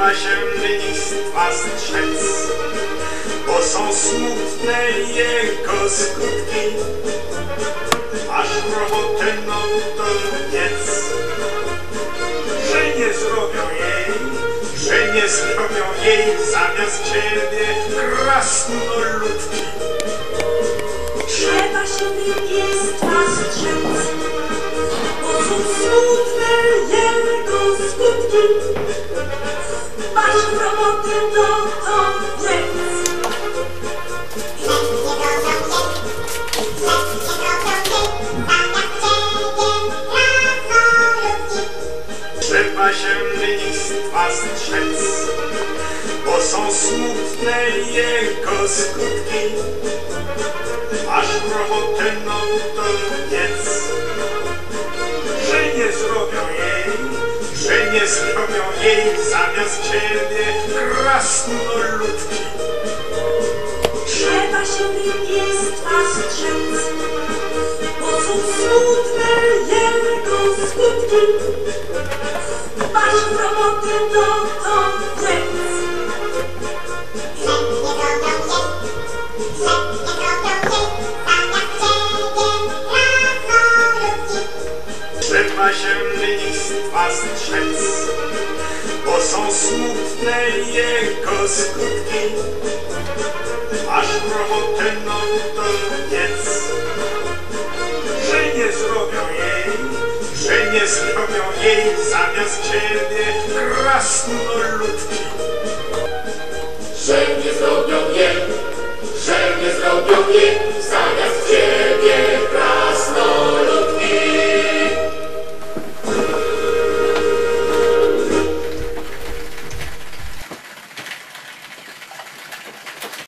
Trzeba się lenistwa strzec, bo są smutne jego skutki. Masz robotę, no to jedz, że nie zrobią jej, że nie zrobią jej zamiast ciebie krasnoludki. Trzeba się lenistwa strzec, bo są smutne jego skutki. Trzeba się lenistwa strzec, bo są smutne jego skutki. Masz robotę, no to jedz, że nie zrobią nie zrobią jej zamiast ciebie krasnoludki. Trzeba się lenistwa strzec, bo są smutne jego skutki. Masz roboty, no lenistwa strzec, bo są smutne jego skutki. Robotę, no to jedz, że nie zrobią jej, że nie zrobią jej zamiast ciebie krasnoludki. Że nie zrobią jej, że nie zrobią jej.